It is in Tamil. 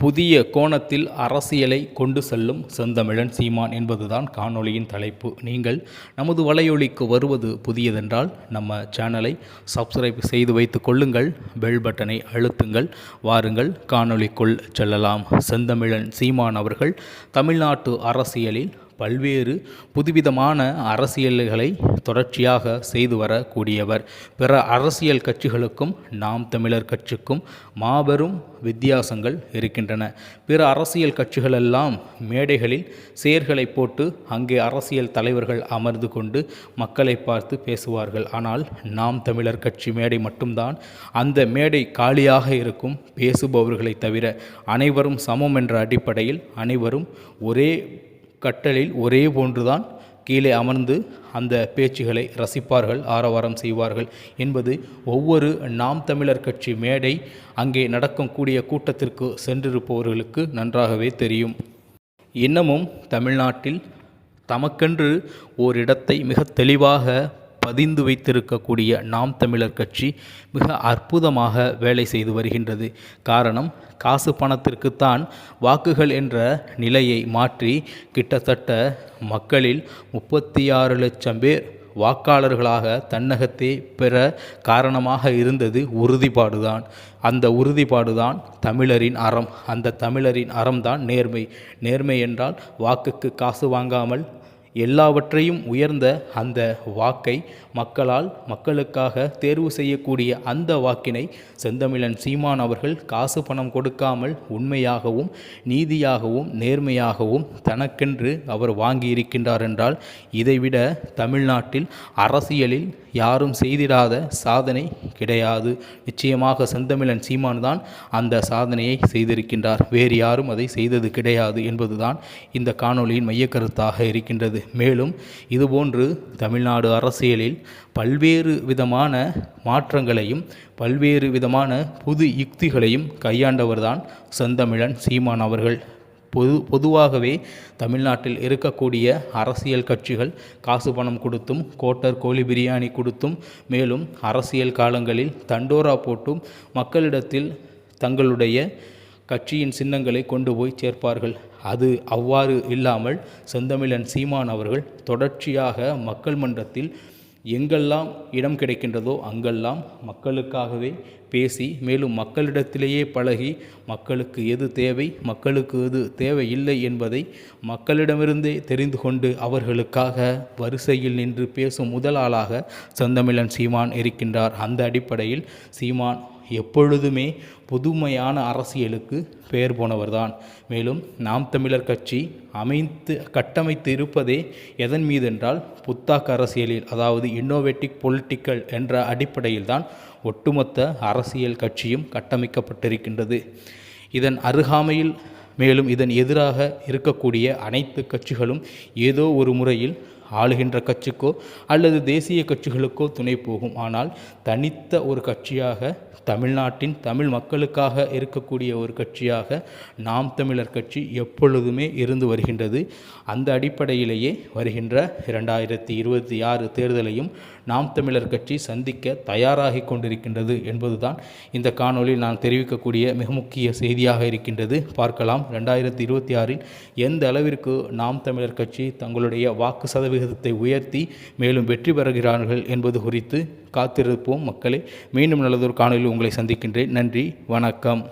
புதிய கோணத்தில் அரசியலை கொண்டு செல்லும் செந்தமிழன் சீமான் என்பதுதான் காணொளியின் தலைப்பு. நீங்கள் நமது வலையொலிக்கு வருவது புதியதென்றால் நம்ம சேனலை சப்ஸ்கிரைப் செய்து வைத்து கொள்ளுங்கள் பெல் பட்டனை அழுத்துங்கள் வாருங்கள் காணொளிக்குள் செல்லலாம். செந்தமிழன் சீமான் அவர்கள் தமிழ்நாட்டு அரசியலில் பல்வேறு புதுவிதமான அரசியல்களை தொடர்ச்சியாக செய்து வரக்கூடியவர். பிற அரசியல் கட்சிகளுக்கும் நாம் தமிழர் கட்சிக்கும் மாபெரும் வித்தியாசங்கள் இருக்கின்றன. பிற அரசியல் கட்சிகளெல்லாம் மேடைகளில் சேர்களை போட்டு அங்கே அரசியல் தலைவர்கள் அமர்ந்து கொண்டு மக்களை பார்த்து பேசுவார்கள். ஆனால் நாம் தமிழர் கட்சி மேடை மட்டும்தான் அந்த மேடை காலியாக இருக்கும் பேசுபவர்களை தவிர அனைவரும் சமம் என்ற அடிப்படையில் அனைவரும் ஒரே கட்டலில் ஒரே போன்றுதான் கீழே அமர்ந்து அந்த பேச்சுகளை ரசிப்பார்கள் ஆரவாரம் செய்வார்கள் என்பது ஒவ்வொரு நாம் தமிழர் கட்சி மேடை அங்கே நடக்கக்கூடிய கூட்டத்திற்கு சென்றிருப்பவர்களுக்கு நன்றாகவே தெரியும். இன்னமும் தமிழ்நாட்டில் தமக்கென்று ஓரிடத்தை மிக தெளிவாக பதிந்து வைத்திருக்கக்கூடிய நாம் தமிழர் கட்சி மிக அற்புதமாக வேலை செய்து வருகின்றது. காரணம் காசு பணத்திற்குத்தான் வாக்குகள் என்ற நிலையை மாற்றி கிட்டத்தட்ட மக்களில் முப்பத்தி ஆறு லட்சம் பேர் வாக்காளர்களாக தன்னகத்தே பெற காரணமாக இருந்தது உறுதிப்பாடுதான். அந்த உறுதிப்பாடுதான் தமிழரின் அறம். அந்த தமிழரின் அறம்தான் நேர்மை. நேர்மை என்றால் வாக்குக்கு காசு வாங்காமல் எல்லாவற்றையும் உயர்ந்த அந்த வாக்கை மக்களால் மக்களுக்காக தேர்வு செய்யக்கூடிய அந்த வாக்கினை செந்தமிழன் சீமான் அவர்கள் காசு பணம் கொடுக்காமல் உண்மையாகவும் நீதியாகவும் நேர்மையாகவும் தனக்கென்று அவர் வாங்கியிருக்கின்றார் என்றால் இதைவிட தமிழ்நாட்டில் அரசியலில் யாரும் செய்திடாத சாதனை கிடையாது. நிச்சயமாக செந்தமிழன் சீமான் தான் அந்த சாதனையை செய்திருக்கின்றார். வேறு யாரும் அதை செய்தது கிடையாது என்பதுதான் இந்த காணொலியின் மையக்கருத்தாக இருக்கின்றது. மேலும் இதுபோன்று தமிழ்நாடு அரசியலில் பல்வேறு விதமான மாற்றங்களையும் பல்வேறு விதமான புது யுக்திகளையும் கையாண்டவர்தான் செந்தமிழன் சீமான் அவர்கள். பொது பொதுவாகவே தமிழ்நாட்டில் இருக்கக்கூடிய அரசியல் கட்சிகள் காசு பணம் கொடுத்தும் கோட்டர் கோழி பிரியாணி கொடுத்தும் மேலும் அரசியல் காலங்களில் தண்டோரா போட்டும் மக்களிடத்தில் தங்களுடைய கட்சியின் சின்னங்களை கொண்டு போய் சேர்ப்பார்கள். அது அவ்வாறு இல்லாமல் செந்தமிழன் சீமான் அவர்கள் தொடர்ச்சியாக மக்கள் மன்றத்தில் எங்கெல்லாம் இடம் கிடைக்கின்றதோ அங்கெல்லாம் மக்களுக்காகவே பேசி மேலும் மக்களிடத்திலேயே பழகி மக்களுக்கு எது தேவை மக்களுக்கு எது தேவையில்லை என்பதை மக்களிடமிருந்தே தெரிந்து கொண்டு அவர்களுக்காக வரிசையில் நின்று பேசும் முதல் ஆளாக செந்தமிழன் சீமான் இருக்கின்றார். அந்த அடிப்படையில் சீமான் எப்பொழுதுமே புதுமையான அரசியலுக்கு பெயர் போனவர்தான். மேலும் நாம் தமிழர் கட்சி அமைத்து கட்டமைத்து இருப்பதே எதன் மீது என்றால் புத்தாக்க அரசியலில் அதாவது இன்னோவேட்டிக் பொலிட்டிக்கல் என்ற அடிப்படையில்தான் ஒட்டுமொத்த அரசியல் கட்சியும் கட்டமைக்கப்பட்டிருக்கின்றது. இதன் அருகாமையில் மேலும் இதன் எதிராக இருக்கக்கூடிய அனைத்து கட்சிகளும் ஏதோ ஒரு முறையில் ஆளுகின்ற கட்சிக்கோ அல்லது தேசிய கட்சிகளுக்கோ துணை போகும். ஆனால் தனித்த ஒரு கட்சியாக தமிழ்நாட்டின் தமிழ் மக்களுக்காக இருக்கக்கூடிய ஒரு கட்சியாக நாம் தமிழர் கட்சி எப்பொழுதுமே இருந்து வருகின்றது. அந்த அடிப்படையிலேயே வருகின்ற இரண்டாயிரத்தி இருபத்தி ஆறு தேர்தலையும் நாம் தமிழர் கட்சி சந்திக்க தயாராகி கொண்டிருக்கின்றது என்பதுதான் இந்த காணொலியில் நான் தெரிவிக்கக்கூடிய மிக முக்கிய செய்தியாக இருக்கின்றது. பார்க்கலாம் ரெண்டாயிரத்தி இருபத்தி ஆறில் எந்த அளவிற்கு நாம் தமிழர் கட்சி தங்களுடைய வாக்கு சதவிகிதத்தை உயர்த்தி மேலும் வெற்றி பெறுகிறார்கள் என்பது குறித்து காத்திருப்போம் மக்களை. மீண்டும் நல்லதொரு காணொலியில் உங்களை சந்திக்கின்றேன். நன்றி வணக்கம்.